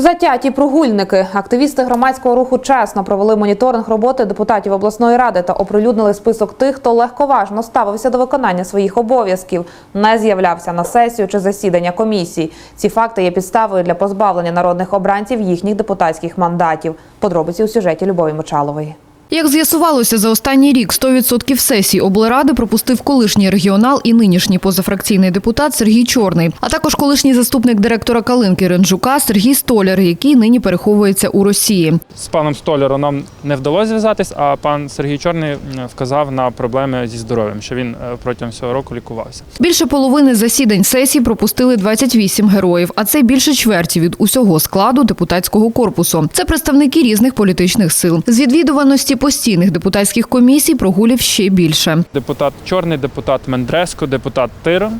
Затяті прогульники. Активісти громадського руху чесно провели моніторинг роботи депутатів обласної ради та оприлюднили список тих, хто легковажно ставився до виконання своїх обов'язків, не з'являвся на сесію чи засідання комісій. Ці факти є підставою для позбавлення народних обранців їхніх депутатських мандатів. Подробиці у сюжеті Любові Мочалової. Як з'ясувалося, за останній рік 100% сесій облради пропустив колишній регіонал і нинішній позафракційний депутат Сергій Чорний, а також колишній заступник директора Калинки Ренжука Сергій Столяр, який нині переховується у Росії. З паном Столяром нам не вдалося зв'язатись, а пан Сергій Чорний вказав на проблеми зі здоров'ям, що він е, протягом цього року лікувався. Більше половини засідань сесій пропустили 28 героїв, а це більше чверті від усього складу депутатського корпусу. Це представники різних політичних сил. З відвідуваності постійних депутатських комісій прогулів ще більше. Депутат Чорний, депутат Мендреско, депутат Тира.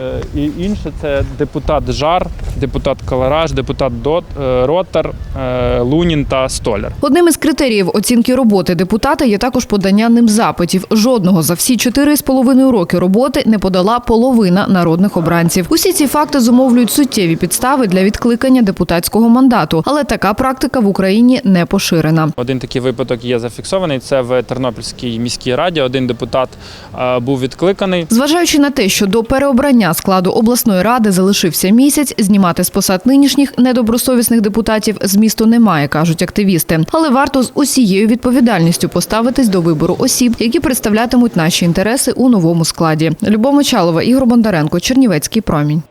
е, І інше це депутат Жар, депутат Калараш, депутат Дот, е, Ротар, е, Лунін та Столяр. Одним із критеріїв оцінки роботи депутата є також подання ним запитів. Жодного за всі чотири з половиною роки роботи не подала половина народних обранців. Усі ці факти зумовлюють суттєві підстави для відкликання депутатського мандату, але така практика в Україні не поширена. Один такий випадок є зафіксований. Це в Тернопільській міській раді. Один депутат е, був відкликаний. Зважаючи на те, що до переобрання складу обласної ради залишився місяць, знімати з посад нинішніх недобросовісних депутатів змісту немає, кажуть активісти. Але варто з усією відповідальністю поставитись до вибору осіб, які представлятимуть наші інтереси у новому складі. Любов Мочалова, Ігор Бондаренко, Чернівецький промінь.